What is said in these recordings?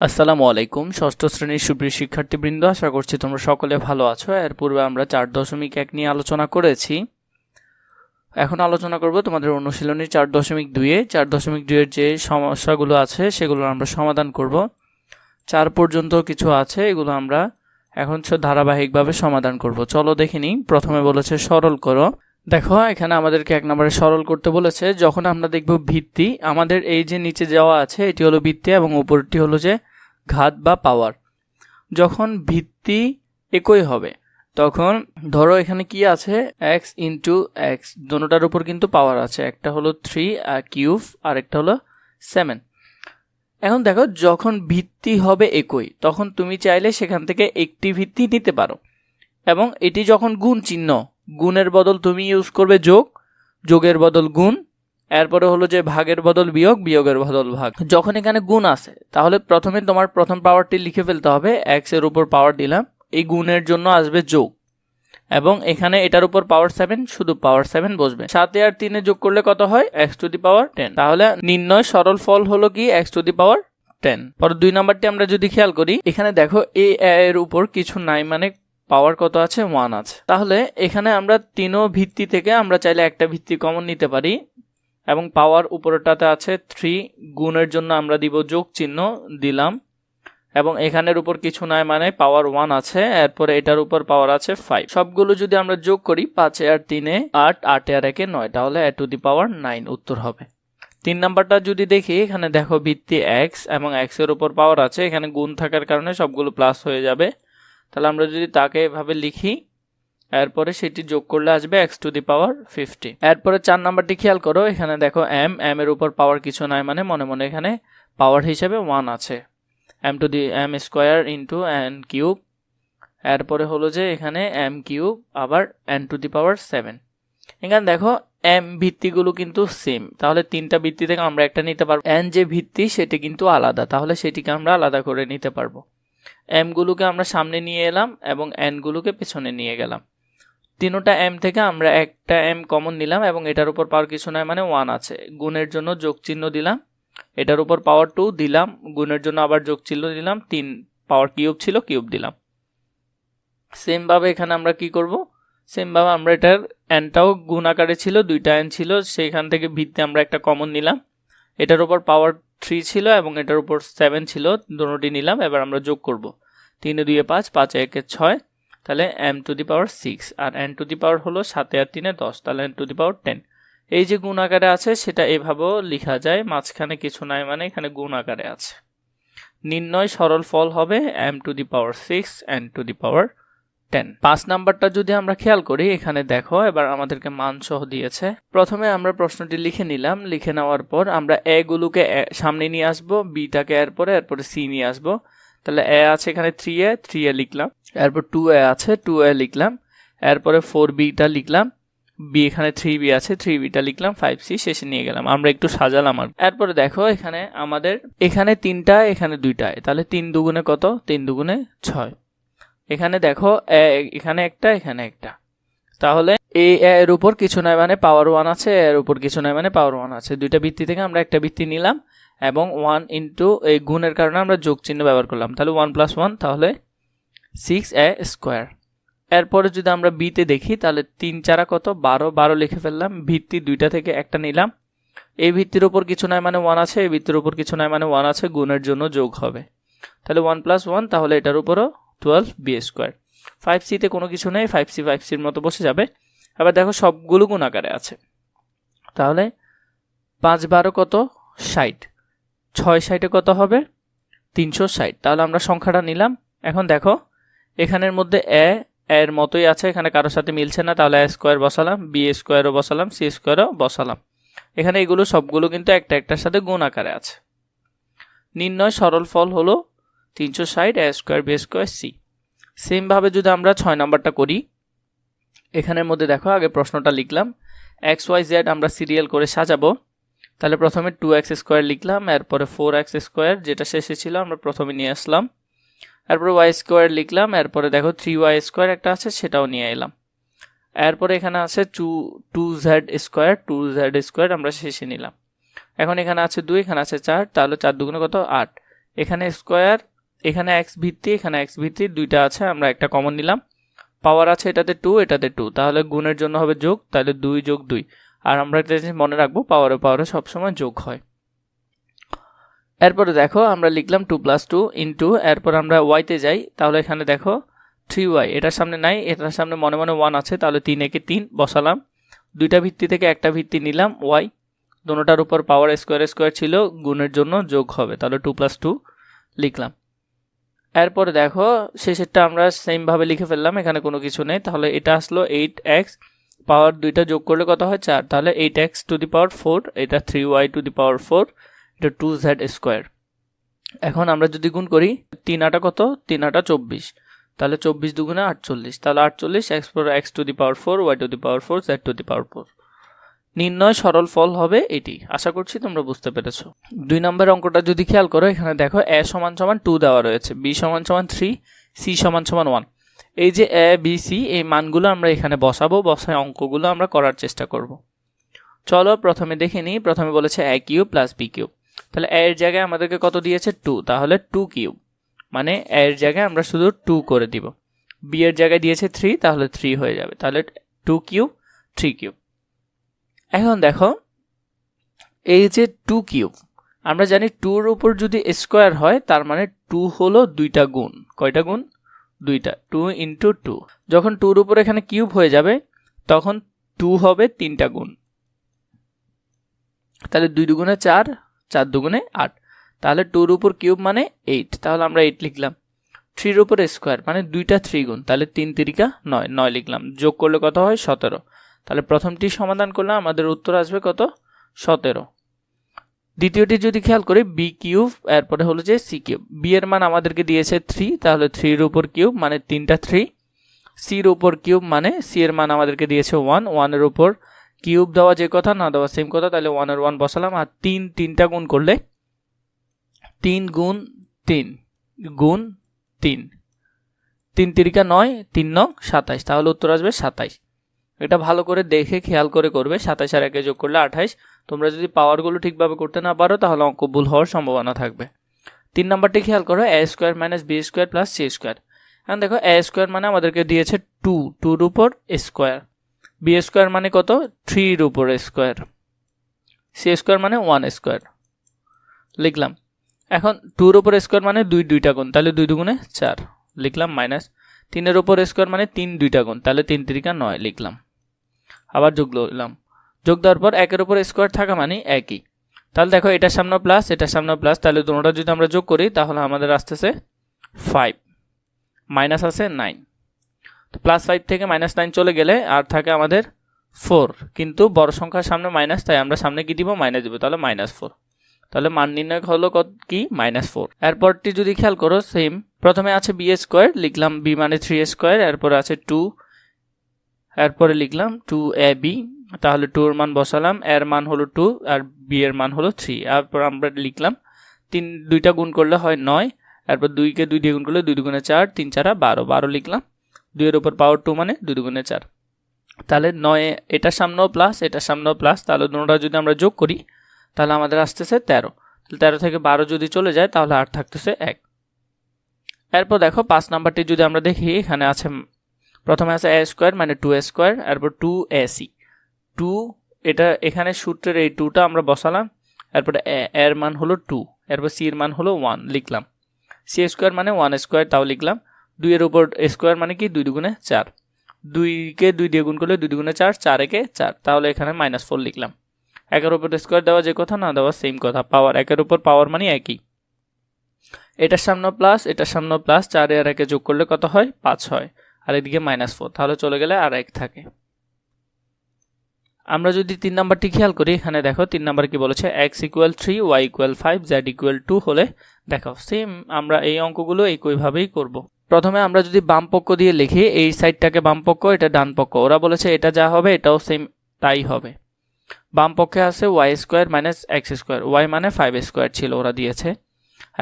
আসসালামু আলাইকুম, ষষ্ঠ শ্রেণির সুপ্রিয় শিক্ষার্থীবৃন্দ, আশা করছি তোমরা সকলে ভালো আছো। এর পূর্বে আমরা চার দশমিক এক নিয়ে আলোচনা করেছি। এখন আলোচনা করব তোমাদের অনুশীলনী চার দশমিক দুইয়ে। চার দশমিক দুইয়ের যে সমস্যাগুলো আছে, সেগুলো আমরা সমাধান করব। চার পর্যন্ত কিছু আছে, এগুলো আমরা এখন ধারাবাহিকভাবে সমাধান করব। চলো দেখে নিই। প্রথমে বলেছে, সরল করো। দেখো, এখানে আমাদেরকে এক নম্বরে সরল করতে বলেছে, যখন আমরা দেখব ভিত্তি, আমাদের এই যে নিচে যাওয়া আছে, এটি হলো ভিত্তি এবং উপরটি হলো যে ঘাত বা পাওয়ার যখন ভিত্তি একই হবে, তখন ধরো এখানে কি আছে? এক্স ইন্টু এক্স দোনোটার উপর কিন্তু পাওয়ার আছে, একটা হলো থ্রি কিউব আর একটা হলো সেভেন এখন দেখো, যখন ভিত্তি হবে একই, তখন তুমি চাইলে সেখান থেকে একটি ভিত্তি নিতে পারো। এবং এটি যখন গুণ চিহ্ন, গুণের বদল তুমি ইউজ করবে যোগ, যোগের বদল গুণ এরপরে হলো যে ভাগের বদল বিয়োগ, বিয়োগের বদল ভাগ। যখন এখানে গুণ আছে, তাহলে প্রথমে তোমার প্রথম পাওয়ারটি লিখে ফেলতে হবে এক্সের উপর পাওয়ার দিলাম, এই গুণের জন্য আসবে যোগ। এবং এখানে এটার উপর পাওয়ার সেভেন শুধু পাওয়ার সেভেন বসবে। সাতে আর তিনে যোগ করলে কত হয়? X to the power ten তাহলে নির্ণয় সরল ফল হলো কি? X to the power ten পর দুই নাম্বারটি আমরা যদি খেয়াল করি, এখানে দেখো এ এর উপর কিছু নাই মানে পাওয়ার কত আছে? ওয়ান আছে। তাহলে এখানে আমরা তিনও ভিত্তি থেকে আমরা চাইলে একটা ভিত্তি কমন নিতে পারি। এবং পাওয়ার উপরটাতে আছে থ্রি গুণের জন্য আমরা দিব যোগ চিহ্ন দিলাম। এবং এখানের উপর কিছু নাই মানে পাওয়ার ওয়ান আছে, এরপরে এটার উপর পাওয়ার আছে ফাইভ সবগুলো যদি আমরা যোগ করি, পাঁচে আর তিনে আট, আটে আর একে নয়, তাহলে এ টু দি পাওয়ার নাইন উত্তর হবে। তিন নাম্বারটা যদি দেখি, এখানে দেখো ভিত্তি এক্স এবং এক্সের উপর পাওয়ার আছে, এখানে গুণ থাকার কারণে সবগুলো প্লাস হয়ে যাবে। তাহলে আমরা যদি তাকে এভাবে লিখি এরপরে সেটি যোগ করলে আসবে X to the power fifty এরপরে চার নাম্বারটি খেয়াল করো, এখানে দেখো এম এম এর উপর পাওয়ার কিছু নাই মানে মনে মনে এখানে পাওয়ার হিসেবে ওয়ান আছে। M to the M square into N cube এরপরে হলো যে এখানে এম কিউব আবার N to the power seven এখানে দেখো এম ভিত্তিগুলো কিন্তু সেম তাহলে তিনটা ভিত্তি থেকে আমরা একটা নিতে পারব। এন যে ভিত্তি সেটি কিন্তু আলাদা, তাহলে সেটিকে আমরা আলাদা করে নিতে পারব। এমগুলোকে আমরা সামনে নিয়ে এলাম এবং এনগুলোকে পেছনে নিয়ে গেলাম। তিনোটা এম থেকে আমরা একটা এম কমন নিলাম এবং এটার উপর পাওয়ার কিছু নয় মানে ওয়ান আছে। গুণের জন্য যোগ চিহ্ন দিলাম। এটার উপর পাওয়ার টু দিলাম। গুণের জন্য আবার যোগ চিহ্ন দিলাম। তিন পাওয়ার কিউব ছিল কিউব দিলাম। সেমভাবে এখানে আমরা কি করব? সেমভাবে আমরা এটার এনটাও গুণ আকারে ছিল, দুইটা এন ছিল, সেইখান থেকে ভিত্তি আমরা একটা কমন নিলাম। এটার উপর পাওয়ার থ্রি ছিল এবং এটার উপর সেভেন ছিল দুটোটি নিলাম। এবার আমরা যোগ করব। তিনে দুইয়ে পাঁচ, পাঁচে একে ছয়। তাহলে M to the power six R N to the power হলো সাতে আর তিনে দশ, তাহলে N to the power ten এই যে গুণ আকারে আছে, সেটা এভাবেও লেখা যায়, মাঝখানে কিছু নাই মানে এখানে গুণ আকারে আছে। নির্ণয় সরল ফল হবে M to the power six N to the power ten পাঁচ নাম্বারটা যদি আমরা খেয়াল করি, এখানে দেখো, এবার আমাদেরকে মান সহ দিয়েছে। প্রথমে আমরা প্রশ্নটি লিখে নিলাম, লিখে নেওয়ার পর আমরা এ গুলোকে এ- সামনে নিয়ে আসব, বিটাকে এরপরে এরপরে সি নিয়ে আসব। তাহলে এ আছে এখানে থ্রি এ থ্রি এ লিখলাম। এরপর টু এ আছে টু এ লিখলাম। এরপরে ফোর বিটা লিখলাম। বি এখানে থ্রি বি আছে থ্রি বিটা লিখলাম ফাইভ সি শেষে নিয়ে গেলাম। আমরা একটু সাজালাম আর। এরপরে দেখো এখানে আমাদের, এখানে তিনটা এখানে দুইটায় তাহলে তিন দুগুণে কত? তিন দুগুণে ছয়। এখানে দেখো এখানে একটা এখানে একটা। তাহলে এ এর উপর কিছু নয় মানে পাওয়ার ওয়ান আছে এর উপর কিছু নয় মানে পাওয়ার ওয়ান আছে। দুইটা ভিত্তি থেকে আমরা একটা ভিত্তি নিলাম। এবং ওয়ান ইন্টু এই গুণের কারণে আমরা যোগ চিহ্ন ব্যবহার করলাম। তাহলে ওয়ান প্লাস ওয়ান তাহলে সিক্স এ স্কোয়ার এরপরে যদি আমরা বিতে দেখি, তাহলে তিন চারা কত? বারো। বারো লিখে ফেললাম। ভিত্তি দুইটা থেকে একটা নিলাম। এই ভিত্তির উপর কিছু নয় মানে ওয়ান আছে, এই ভিত্তির উপর কিছু নয় মানে ওয়ান আছে, গুণের জন্য যোগ হবে। তাহলে ওয়ান প্লাস ওয়ান তাহলে এটার উপরও টুয়েলভ বি স্কোয়ার ফাইভ সিতে কোনো কিছু নেই ফাইভ সি ফাইভ সির মতো বসে যাবে। আবার দেখো সবগুলো গুণ আকারে আছে। তাহলে পাঁচ বারো কত? ষাট। ছয় ষাটে কত হবে? তিনশো ষাট। তাহলে আমরা সংখ্যাটা নিলাম। এখন দেখো, এখানের মধ্যে এ, এর মতোই আছে, এখানে কারোর সাথে মিলছে না, তাহলে এ স্কোয়ার বসালাম, বি স্কোয়ারও বসালাম, সি স্কোয়ারও বসালাম। এখানে এগুলো সবগুলো কিন্তু একটা একটার সাথে গুণ আকারে আছে। নির্ণয় সরল ফল হলো তিনশো ষাট, A square, B square, C. সেমভাবে যদি আমরা ছয় নাম্বারটা করি, এখানের মধ্যে দেখো, আগে প্রশ্নটা লিখলাম, এক্স, ওয়াই, জেড আমরা সিরিয়াল করে সাজাবো। তাহলে প্রথমে টু এক্স স্কোয়ার লিখলাম, এরপরে ফোর এক্স স্কোয়ার যেটা শেষে ছিল, আমরা প্রথমে নিয়ে আসলাম। এরপরে ওয়াই স্কোয়ার লিখলাম, এরপরে দেখো থ্রি ওয়াই স্কোয়ার একটা আছে, সেটাও নিয়ে এলাম। এরপরে এখানে আছে two two Z square two Z square আমরা শেষে নিলাম। এখন এখানে আছে দুই, এখানে আছে চার, তাহলে চার দুগুণে কত? আট। এখানে স্কোয়ার এখানে এক্স ভিত্তি, এখানে এক্স ভিত্তি, দুইটা আছে, আমরা একটা কমন নিলাম। পাওয়ার আছে এটাতে টু এটাতে টু তাহলে গুণের জন্য হবে যোগ, তাহলে দুই যোগ দুই। আর আমরা একটা জিনিস মনে রাখব পাওয়ারে পাওয়ারে সবসময় যোগ হয়। এরপরে দেখো, আমরা লিখলাম টু প্লাস টু ইন্টু এরপর আমরা ওয়াইতে যাই, তাহলে এখানে দেখো থ্রি ওয়াই এটার সামনে নাই, এটার সামনে মনে মনে ওয়ান আছে, তাহলে তিন একে তিন বসালাম। দুইটা ভিত্তি থেকে একটা ভিত্তি নিলাম ওয়াই দোনোটার উপর পাওয়ার স্কোয়ার স্কোয়ার ছিল, গুণের জন্য যোগ হবে, তাহলে টু প্লাস টু লিখলাম। এরপরে দেখো, শেষেরটা আমরা সেমভাবে লিখে ফেললাম, এখানে কোনো কিছু নেই, তাহলে এটা আসলো এইট এক্স পাওয়ার দুইটা যোগ করলে কত হয় চার? তাহলে eight X to the power four এটা three Y to the power four এটা টু জেড স্কোয়ার এখন আমরা যদি গুণ করি, তিন আটা কত? তিন আটা চব্বিশ। তাহলে চব্বিশ দুগুণে আটচল্লিশ। তাহলে আটচল্লিশ X four X to the power four Y to the power four Z to the power four নির্ণয় সরল ফল হবে এটি। আশা করছি তোমরা বুঝতে পেরেছ। দুই নম্বর অঙ্কটা যদি খেয়াল করো, এখানে দেখো এ সমান সমান টু দেওয়া রয়েছে। বি সমান সমান থ্রি সি সমান সমান ওয়ান এই যে এ বি সি এই মানগুলো আমরা এখানে বসাবো, বসায় অঙ্কগুলো আমরা করার চেষ্টা করব। চলো প্রথমে দেখে নিই। প্রথমে বলেছে A cube plus B cube তাহলে এর জায়গায় আমাদেরকে কত দিয়েছে? টু তাহলে টু কিউব মানে এর জায়গায় আমরা শুধু টু করে দিব। বি এর জায়গায় দিয়েছে থ্রি তাহলে থ্রি হয়ে যাবে। তাহলে টু কিউব থ্রি কিউব এখন দেখো, এই যে টু কিউব আমরা জানি টুর উপর যদি স্কোয়ার হয়, তার মানে টু হলো দুইটা গুণ। কয়টা গুণ? দুইটা টু ইন্টু টু যখন টুর উপর এখানে কিউব হয়ে যাবে, তখন টু হবে তিনটা গুণ। তাহলে দুই দুগুণে চার চার দুগুণে আট। তাহলে টুর উপর কিউব মানে এইট তাহলে আমরা এইট লিখলাম। থ্রির উপর স্কোয়ার মানে দুইটা থ্রি গুণ। তাহলে তিন তিরিকা নয় নয় লিখলাম। যোগ করলে কত হয়? সতেরো। তাহলে প্রথমটি সমাধান করলে আমাদের উত্তর আসবে কত? সতেরো। দ্বিতীয়টি যদি খেয়াল করি বি কিউব এরপরে হলো যে সি কিউব বি এর মান আমাদেরকে দিয়েছে থ্রি তাহলে থ্রির উপর কিউব মানে তিনটা থ্রি সির উপর কিউব মানে সি এর মান আমাদেরকে দিয়েছে ওয়ান ওয়ানের উপর কিউব দেওয়া যে কথা, না দেওয়া সেম কথা, তাহলে ওয়ানের ওয়ান বসালাম, আর তিন, তিনটা গুণ করলে তিন গুণ তিন গুণ তিন। তিন তিরিকা নয়, তিন নং সাতাইশ, তাহলে উত্তর আসবে সাতাইশ। এটা ভালো করে দেখে, খেয়াল করে করবে, সাতাইশ আর একে যোগ করলে আঠাইশ তোমরা যদি পাওয়ারগুলো ঠিকভাবে করতে না পারো, তাহলে অঙ্ক ভুল হওয়ার সম্ভাবনা থাকবে। তিন নাম্বারটি খেয়াল করো A square minus B square plus C square এখন দেখো এ স্কোয়ার মানে আমাদেরকে দিয়েছে টু টুর উপর স্কোয়ার বি স্কোয়ার মানে কত? থ্রির উপর স্কোয়ার সি স্কোয়ার মানে ওয়ান স্কোয়ার লিখলাম। এখন টুর উপর স্কোয়ার মানে দুই দুইটা গুণ, তাহলে দুই দুগুণে চার। লিখলাম মাইনাস তিনের উপর স্কোয়ার মানে তিন দুইটা গুণ, তাহলে তিন তিরিকা নয়, লিখলাম। আবার যোগ দিলাম। যোগ দেওয়ার পর একের উপর স্কোয়ার থাকা মানে একই। তাহলে দেখো এটার সামনে প্লাস এটার সামনে প্লাস তাহলে দুটোটা যদি আমরা যোগ করি, তাহলে আমাদের আসতেছে ফাইভ মাইনাস আছে নাইন তো প্লাস ফাইভ থেকে মাইনাস নাইন চলে গেলে আর থাকে আমাদের ফোর কিন্তু বড় সংখ্যার সামনে মাইনাস তাই আমরা সামনে কি দিব? মাইনাস দিব, তাহলে মাইনাস ফোর তাহলে মান নির্ণয় হলো কত কি? মাইনাস ফোর এরপরটি যদি খেয়াল করো সেম প্রথমে আছে বি স্কোয়ার লিখলাম বি মানে থ্রি স্কোয়ার এরপর আছে টু এরপরে লিখলাম টু এ বি তাহলে টুর মান বসালাম, এর মান হলো টু আর বি এর মান হলো থ্রি। এরপর আমরা লিখলাম, তিন, দুইটা গুণ করলে হয় নয় এরপর দুইকে দুই দিয়ে গুণ করলে দুই দুগুণে চার, তিন, চারা বারো। বারো লিখলাম, দুইয়ের উপর পাওয়ার টু মানে দুই দুগুণে চার। তাহলে নয় এটার সামনেও প্লাস এটার সামনেও প্লাস তাহলে দুটোটা যদি আমরা যোগ করি, তাহলে আমাদের আসতেছে তেরো। তেরো থেকে বারো যদি চলে যায়, তাহলে আট থাকতেছে এক। এরপর দেখো, পাঁচ নাম্বারটি যদি আমরা দেখি, এখানে আছে, প্রথমে আছে এ স্কোয়ার মানে টু এ স্কোয়ার এরপর টু এ সি টু, এটা এখানে সূত্রের এই টুটা আমরা বসালাম, এরপরে এর মান হলো টু, এরপর সি এর মান হলো ওয়ান লিখলাম। সি স্কোয়ার মানে ওয়ান স্কোয়ার, তাও লিখলাম। দুইয়ের উপর স্কোয়ার মানে কি? দুই দুগুণে চার। দুইকে দুই দিয়ে গুণ করলে দুই দুগুণে চার চার একে চার, তাহলে এখানে মাইনাস ফোর লিখলাম। একের উপর স্কোয়ার দেওয়া যে কথা, না, দেওয়া সেম কথা। পাওয়ার একের উপর পাওয়ার মানে একই। এটার সামনে প্লাস এটার সামনে প্লাস চারে আর একে যোগ করলে কত হয়? পাঁচ হয়। আর এদিকে মাইনাস ফোর তাহলে চলে গেলে আর এক থাকে। আমরা যদি তিন নাম্বারটি খেয়াল করি, এখানে দেখো তিন নাম্বার কি বলেছে X equal three Y equal five Z equal two হলে দেখো সেম আমরা এই অঙ্কগুলো একইভাবেই করব। প্রথমে আমরা যদি বাম পক্ষ দিয়ে লিখি, এই সাইডটাকে বাম পক্ষ, এটা ডান পক্ষ। ওরা বলেছে এটা যা হবে, এটাও সেম তাই হবে। বাম পক্ষে আছে Y square minus X square Y মানে ফাইভ স্কোয়ার ছিল ওরা দিয়েছে।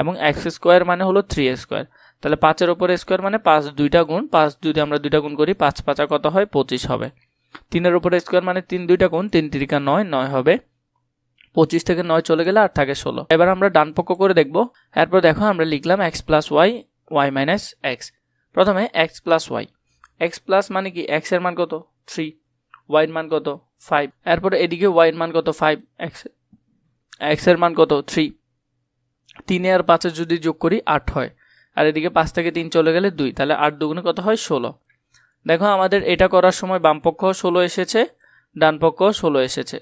এবং এক্স স্কোয়ার মানে হলো থ্রি স্কোয়ার তাহলে পাঁচের ওপর স্কোয়ার মানে পাঁচ, দুইটা গুণ, পাঁচ যদি আমরা দুইটা গুণ করি, পাঁচ পাঁচা কত হয়? পঁচিশ হবে। তিনের উপরে স্কোয়ার মানে তিন, দুইটা গুণ তিন, তিরিকা নয় নয় হবে পঁচিশ থেকে নয় চলে গেলে আর থাকে ষোলো। এবার আমরা ডান পক্ষ করে দেখব। এরপর দেখো আমরা লিখলাম X plus Y Y minus X প্রথমে X plus Y X plus মানে কি? এক্সের মান কত? থ্রি ওয়াইয়ের মান কত? ফাইভ এরপরে এদিকে ওয়াইয়ের মান কত? ফাইভ এক্স এক্সের মান কত? থ্রি তিনে আর পাঁচে যদি যোগ করি, আট হয়। আর এদিকে পাঁচ থেকে তিন চলে গেলে দুই। তাহলে আট দুগুণে কত হয়? ষোলো। দেখো, আমাদের এটা করার সময় বামপক্ষ ষোলো এসেছে, ডান পক্ষ ষোলো এসেছে।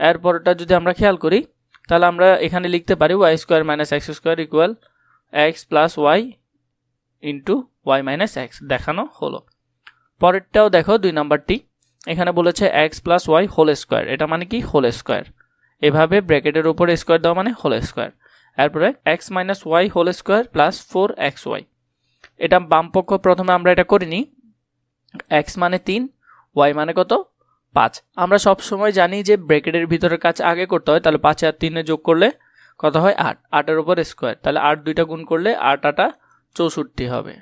এরপরটা যদি আমরা খেয়াল করি, তাহলে আমরা এখানে লিখতে পারি Y square minus X square equal X plus Y into Y minus X দেখানো হলো। পরেরটাও দেখো, দুই নাম্বারটি। এখানে বলেছে X plus Y whole square এটা মানে কি? হোল স্কোয়ার এভাবে ব্র্যাকেটের উপর স্কোয়ার দেওয়া মানে হোল স্কোয়ার এরপরে X minus Y whole square plus four X Y এটা বামপক্ষ প্রথমে আমরা এটা করিনি। এক্স মানে তিন ওয়াই মানে কত? পাঁচ। আমরা সব সময় জানি যে ব্র্যাকেটের ভিতরের কাজ আগে করতে হয়, তাহলে পাঁচে আর তিনে যোগ করলে কত হয়? আট। আটের উপর স্কোয়ার। তাহলে আট দুইটা গুণ করলে আট আটা চৌষট্টি হবে।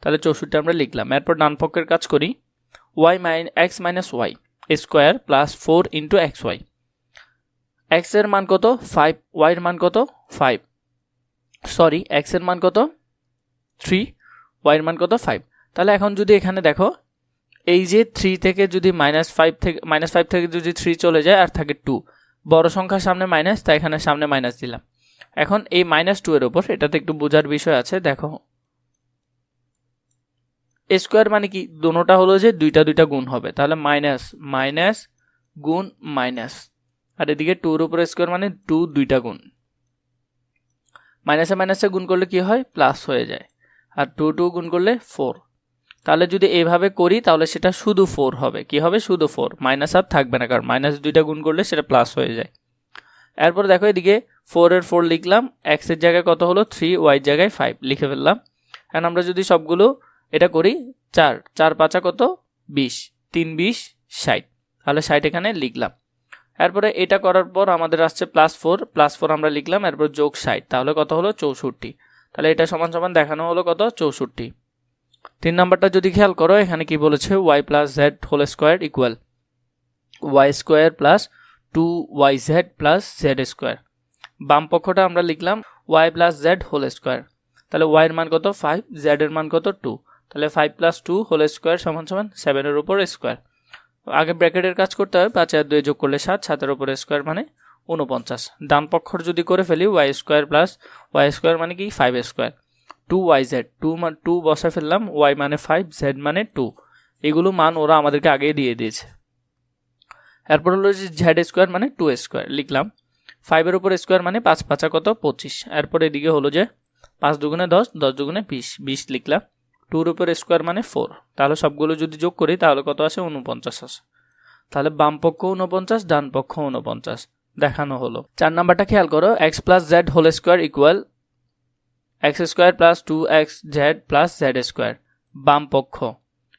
তাহলে চৌষট্টি আমরা লিখলাম। এরপর ডান পক্ষের কাজ করি। Y minus X minus Y square plus four into X Y এক্সের মান কত? ফাইভ। ওয়াইয়ের মান কত? ফাইভ। সরি এক্সের মান কত? থ্রি। ওয়াইয়ের মান কত? ফাইভ। তাহলে এখন যদি এখানে দেখো, এই যে থ্রি থেকে যদি মাইনাস ফাইভ থেকে মাইনাস ফাইভ থেকে যদি থ্রি চলে যায় আর থাকে টু বড় সংখ্যার সামনে মাইনাস তাই এখানে সামনে মাইনাস দিলাম। এখন এই মাইনাস টু এর ওপর এটাতে একটু বোঝার বিষয় আছে, দেখো। স্কোয়ার মানে কি? দোনোটা হলো যে দুইটা দুইটা গুণ হবে, তাহলে মাইনাস মাইনাস গুণ মাইনাস আর এদিকে টুর উপরে স্কোয়ার মানে টু দুইটা গুণ। মাইনাসে মাইনাসে গুণ করলে কি হয়? প্লাস হয়ে যায়। আর টু টু গুণ করলে ফোর তাহলে যদি এভাবে করি, তাহলে সেটা শুধু ফোর হবে। কি হবে? শুধু ফোর মাইনাস আর থাকবে না, কারণ মাইনাস দুইটা গুণ করলে সেটা প্লাস হয়ে যায়। এরপর দেখো এদিকে ফোর এর ফোর লিখলাম এক্সের জায়গায় কত হলো? থ্রি ওয়াইয়ের জায়গায় ফাইভ লিখে ফেললাম। এখন আমরা যদি সবগুলো এটা করি, চার। চার পাঁচা কত? বিশ। তিন বিশ, ষাট। তাহলে ষাট এখানে লিখলাম। এরপরে এটা করার পর আমাদের আসছে প্লাস ফোর প্লাস ফোর আমরা লিখলাম, এরপর যোগ ষাট। তাহলে কত হলো? চৌষট্টি। তাহলে এটা সমান সমান দেখানো হলো কত? চৌষট্টি। তিন নাম্বারটা যদি খেয়াল করো, এখানে কি বলেছে? Y plus Z whole square equal Y square plus two Y Z plus Z square বাম পক্ষটা আমরা লিখলাম Y plus Z whole square তাহলে ওয়াইয়ের মান কত? ফাইভ জেডের মান কত? টু তাহলে five plus two whole square সমান সমান সেভেনের উপর স্কোয়ার আগে ব্র্যাকেটের কাজ করতে হয় পাঁচ আর দুই যোগ করলে সাত, সাতের উপর স্কোয়ার মানে উনপঞ্চাশ ডান পক্ষর যদি করে ফেলি Y square plus Y square মানে কি? Five square two Y Z two মান টু বসা ফেললাম ওয়াই মানে ফাইভ জেড মানে টু এগুলো মান ওরা আমাদেরকে আগেই দিয়ে দিয়েছে। এরপর হলো যে জেড স্কোয়ার মানে টু স্কোয়ার লিখলাম। ফাইভের উপর স্কোয়ার মানে পাঁচ, পাঁচা কত? পঁচিশ। এরপর এদিকে হলো যে পাঁচ দুগুণে দশ দশ দুগুণে বিশ বিশ লিখলাম। টুর উপর স্কোয়ার মানে ফোর তাহলে সবগুলো যদি যোগ করি, তাহলে কত আসে? উনপঞ্চাশ আসে। তাহলে বাম পক্ষ উনপঞ্চাশ ডান পক্ষ উনপঞ্চাশ দেখানো হলো। চার নাম্বারটা খেয়াল করো X plus Z whole square equal X square plus two X Z plus Z square বাম পক্ষ।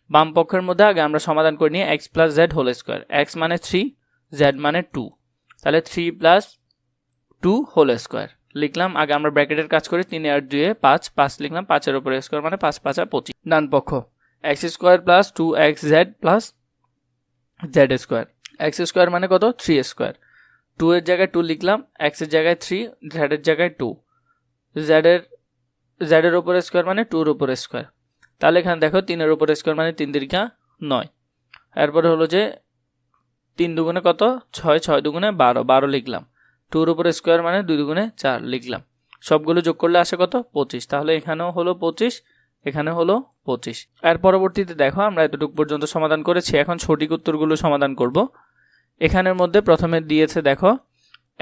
বাম পক্ষের মধ্যে আগে আমরা সমাধান করে নিই X plus Z whole square X মানে থ্রি জেড মানে টু তাহলে three plus two whole square লিখলাম, আগে আমরা ব্র্যাকেটের কাজ করি, তিন আর দুয়ে পাঁচ পাঁচ লিখলাম, পাঁচের উপরে স্কোয়ার মানে পাঁচ পাঁচ আর পঁচিশ। ডান পক্ষ। X square plus two X Z plus Z square X square মানে কত? থ্রি স্কোয়ার টু এর জায়গায় টু লিখলাম এক্সের জায়গায় থ্রি জেডের জায়গায় টু জেডের জেডের ওপর স্কোয়ার মানে টুর উপর স্কোয়ার তাহলে এখানে দেখো তিনের উপর স্কোয়ার মানে তিন দীর্ঘা নয়। এরপরে হলো যে তিন দুগুণে কত? ছয় ছয় দুগুণে বারো। বারো লিখলাম। টুর উপর স্কোয়ার মানে দুই দুগুণে চার লিখলাম। সবগুলো যোগ করলে আসে কত? পঁচিশ। তাহলে এখানেও হলো পঁচিশ, এখানে হলো পঁচিশ। এর পরবর্তীতে দেখো আমরা এতটুকু পর্যন্ত সমাধান করেছি। এখন সঠিক উত্তরগুলো সমাধান করব। এখানের মধ্যে প্রথমে দিয়েছে দেখো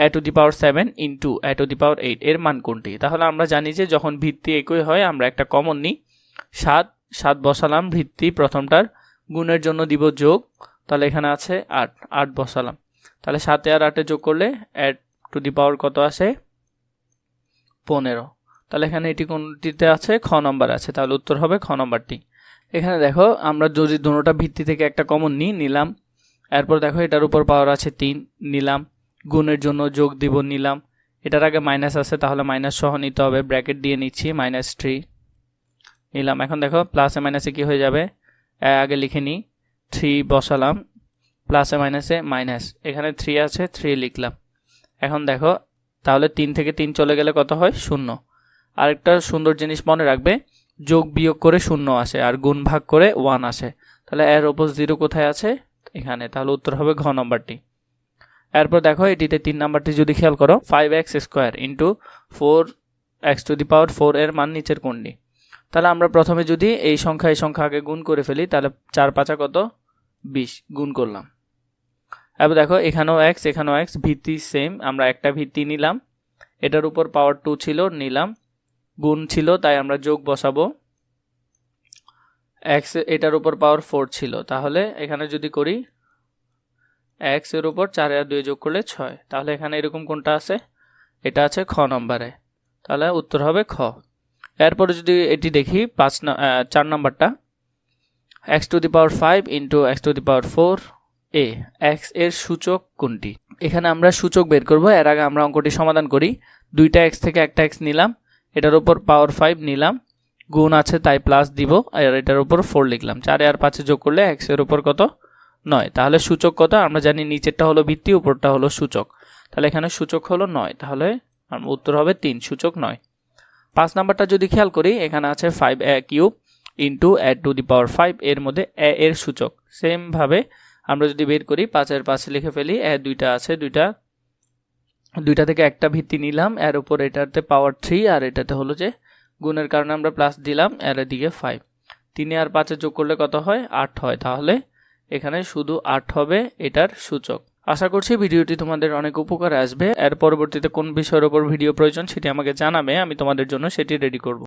A to the power seven into A to the power eight, এর মান কোনটি? তাহলে আমরা জানি যে যখন ভিত্তি একই হয়, আমরা একটা কমন নিই। সাত সাত বসালাম ভিত্তি প্রথমটার গুণের জন্য দিব যোগ, তাহলে এখানে আছে আট আট বসালাম। তাহলে সাতে আর আটে যোগ করলে এট টু দি পাওয়ার কত আসে? পনেরো। তাহলে এখানে এটি কোনটিতে আছে? খ নম্বর আছে। তাহলে উত্তর হবে খ নম্বরটি। এখানে দেখো, আমরা যদি দুটোটা ভিত্তি থেকে একটা কমন নিই, নিলাম। এরপর দেখো এটার উপর পাওয়ার আছে তিন, নিলাম। গুণের জন্য যোগ দিব নিলাম। এটার আগে মাইনাস আছে, তাহলে মাইনাস সহ নিতে হবে। ব্র্যাকেট দিয়ে নিচ্ছি মাইনাস থ্রি নিলাম। এখন দেখো প্লাসে মাইনাসে কি হয়ে যাবে? আগে লিখে নিই থ্রি বসালাম। প্লাসে মাইনাসে মাইনাস এখানে থ্রি আছে থ্রি লিখলাম। এখন দেখো, তাহলে তিন থেকে তিন চলে গেলে কত হয়? শূন্য। আরেকটা সুন্দর জিনিস মনে রাখবে, যোগ বিয়োগ করে শূন্য আসে আর গুণ ভাগ করে ওয়ান আসে। তাহলে এর ওপর জিরো কোথায় আছে? এখানে। তাহলে উত্তর হবে ঘ নম্বরটি। এরপর দেখো এটিতে তিন নাম্বারটি যদি খেয়াল করো five X square into four X to the power four এর মান নিচের কোনটি তাহলে আমরা প্রথমে যদি এই সংখ্যা এই সংখ্যা আগে গুণ করে ফেলি, তাহলে চার পাঁচা কত? বিশ, গুণ করলাম। এবার দেখো এখানেও এক্স এখানেও এক্স ভিত্তি সেম আমরা একটা ভিত্তি নিলাম। এটার উপর পাওয়ার টু ছিল, নিলাম। গুণ ছিল, তাই আমরা যোগ বসাবো। এক্স এটার উপর পাওয়ার ফোর ছিল। তাহলে এখানে যদি করি এক্সের উপর চার আর দুই যোগ করলে ছয়। তাহলে এখানে এরকম কোনটা আছে? এটা আছে খ নম্বরে। তাহলে উত্তর হবে খ। এরপরে যদি এটি দেখি, পাঁচ চার নম্বরটা। X to the power five into X to the power four এ। এক্সের সূচক কোনটি? এখানে আমরা সূচক বের করব। এর আগে আমরা অঙ্কটি সমাধান করি। দুইটা এক্স থেকে একটা এক্স নিলাম। এটার উপর পাওয়ার ফাইভ নিলাম। গুণ আছে তাই প্লাস দিব। আর এটার উপর ফোর লিখলাম। চারে আর পাঁচে যোগ করলে এক্সের উপর কত? নয়। তাহলে সূচক কত? আমরা জানি নিচেরটা হলো ভিত্তি, উপরটা হলো সূচক। তাহলে এখানে সূচক হলো নয়। তাহলে উত্তর হবে তিন, সূচক নয়। পাঁচ নাম্বারটা যদি খেয়াল করি, এখানে আছে five A cube into A to the power five এর মধ্যে এ এর সূচক। সেমভাবে আমরা যদি বের করি, পাঁচের পাশে লিখে ফেলি এ দুইটা আছে, দুইটা দুইটা থেকে একটা ভিত্তি নিলাম, এর উপর এটাতে পাওয়ার থ্রি আর এটাতে হলো যে গুণের কারণে আমরা প্লাস দিলাম এর দিকে ফাইভ তিনে আর পাঁচে যোগ করলে কত হয়? আট হয়। তাহলে এখানে শুধু আট হবে এটার সূচক। আশা করছি ভিডিওটি তোমাদের অনেক উপকার আসবে। এর পরবর্তীতে কোন বিষয়ের ওপর ভিডিও প্রয়োজন সেটি আমাকে জানাবে, আমি তোমাদের জন্য সেটি রেডি করব।